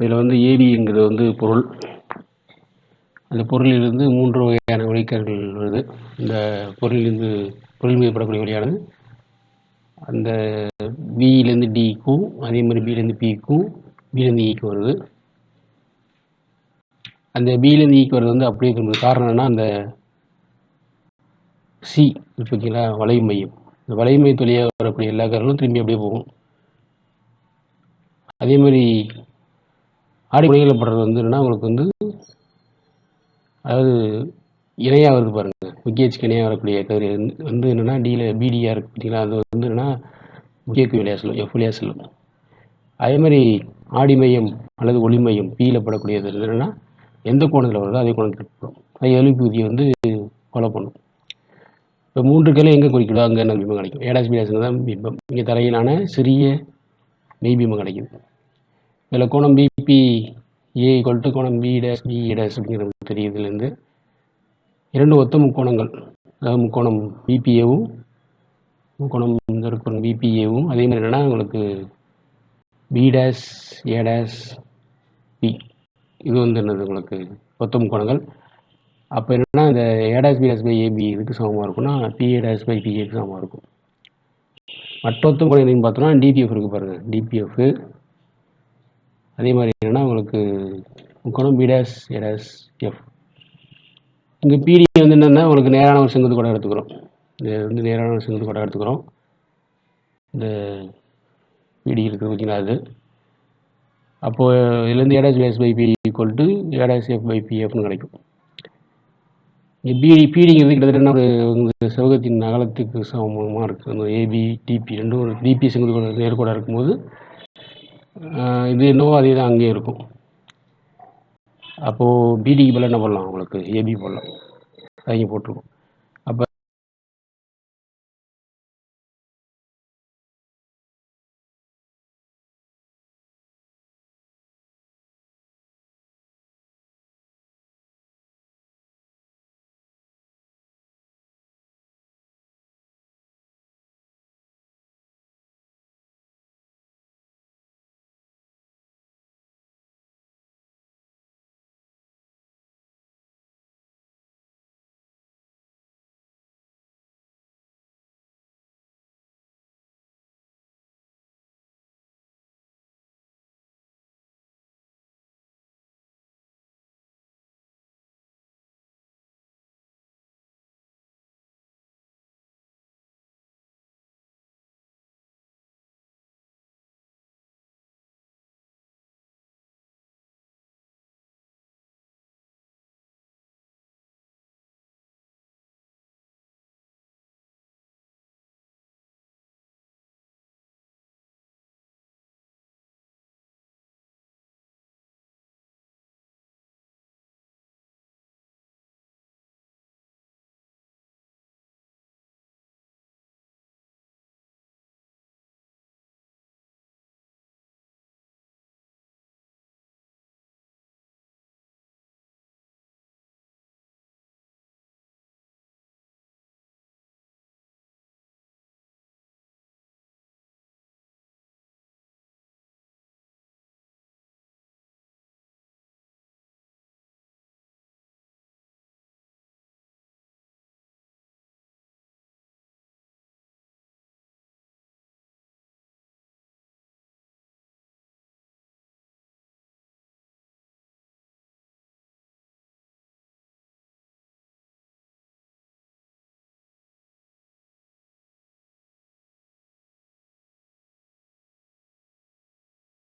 இதில் வந்து ஏடிங்கிறது வந்து பொருள். அந்த பொருளிலிருந்து மூன்று வகையான ஒளிக்கதிர்கள் வருது. இந்த பொருளிலிருந்து பொருள் மீது படக்கூடிய அந்த பியிலேருந்து டிக்கும் அதே மாதிரி பியிலேருந்து பிக்கும் பியிலேருந்து ஈக்கு வருது. அந்த பியிலேருந்து ஈக்கு வருது வந்து அப்படியே திரும்புது காரணம் என்னன்னா அந்த சி ஓகேங்களா வளைவு மையம். இந்த வளைவு மையத்து வழியாக வரக்கூடிய எல்லா காரணங்களும் திரும்பி அப்படியே போகும். அதே மாதிரி ஆடி முனைகளில் படுறது வந்து என்னென்னா உங்களுக்கு வந்து அதாவது இணையாக வருது பாருங்க. முக்கியச்சுக்கு இணையாக வரக்கூடிய கதிர் வந்து என்னென்னா டியில் பிடியாக இருக்குது பார்த்தீங்களா அது வந்து என்னென்னா முக்கியக்கு வழியாக சொல்லும் எஃப் வழியாக செல்லும். அதே மாதிரி ஆடி மையம் அல்லது ஒளி மையம் பியில் படக்கூடியது என்னென்னா எந்த கோணத்தில் வருதோ அதே கோணத்தில் படும். அது எலிப்பு விதியை வந்து ஃபாலோ பண்ணும். இப்போ மூன்று கிளை எங்கே குறிக்கிறதோ அங்கே என்ன பிம்பம் கிடைக்கும். ஏடாஸ் பிடாஸ் தான் பிம்பம். இங்கே தலையிலான சிறிய மெய் பிம்பம் கிடைக்குது. இதில் கோணம் B B A equal to கோணம் பி டேஸ் பி டேஸ் அப்படிங்கிறது தெரியுதுலேருந்து இரண்டு ஒத்த முக்கோணங்கள். அதாவது முக்கோணம் பிபிஏவும் முக்கோணம் இந்த இருக்கிற பிபிஏவும் அதே மாதிரி என்னென்னா உங்களுக்கு B dash A dash B இது வந்து என்னது உங்களுக்கு? ஒத்த முக்கோணங்கள். அப்போ என்னென்னா இந்த A dash B dash by AB இதுக்கு சமமாக இருக்கும்னா பிஏ டேஸ் பை பிஏக்கு சமமாக இருக்கும். மற்ற ஒத்த முக்கோணம் என்னன்னு பார்த்தோம்னா டிபிஎஃப் இருக்குது பாருங்கள் டிபிஎஃப் அதே மாதிரி என்னென்னா உங்களுக்கு முக்கோணம் பிடாஸ் எஃப் இங்கே பிடி வந்து என்னென்னா உங்களுக்கு நேரான ஒரு செங்குத்து கூட எடுத்துக்கிறோம். இது வந்து நேரான ஒரு செங்குத்து கூட எடுத்துக்கிறோம். இந்த பிடி இருக்குது பார்த்தீங்கன்னா அது. அப்போது இதுலேருந்து A dash B dash by BD equal to A dash F by பிஎஃப்னு கிடைக்கும். இங்கே பிடி பிடிங்கிறது கிட்டத்தட்ட ஒரு செவகத்தின் அகலத்துக்கு சமமாக இருக்குது அந்த ஏபி டிபி ரெண்டும் ஒரு டிபி செங்குத்து கூட நேர்கோடாக இருக்கும்போது இது என்னவோ அதே தான் அங்கேயே இருக்கும். அப்போது பிடிக்கு பதிலாக என்ன பண்ணலாம் உங்களுக்கு? ஏபி போடலாம் அவங்க போட்டிருக்கோம்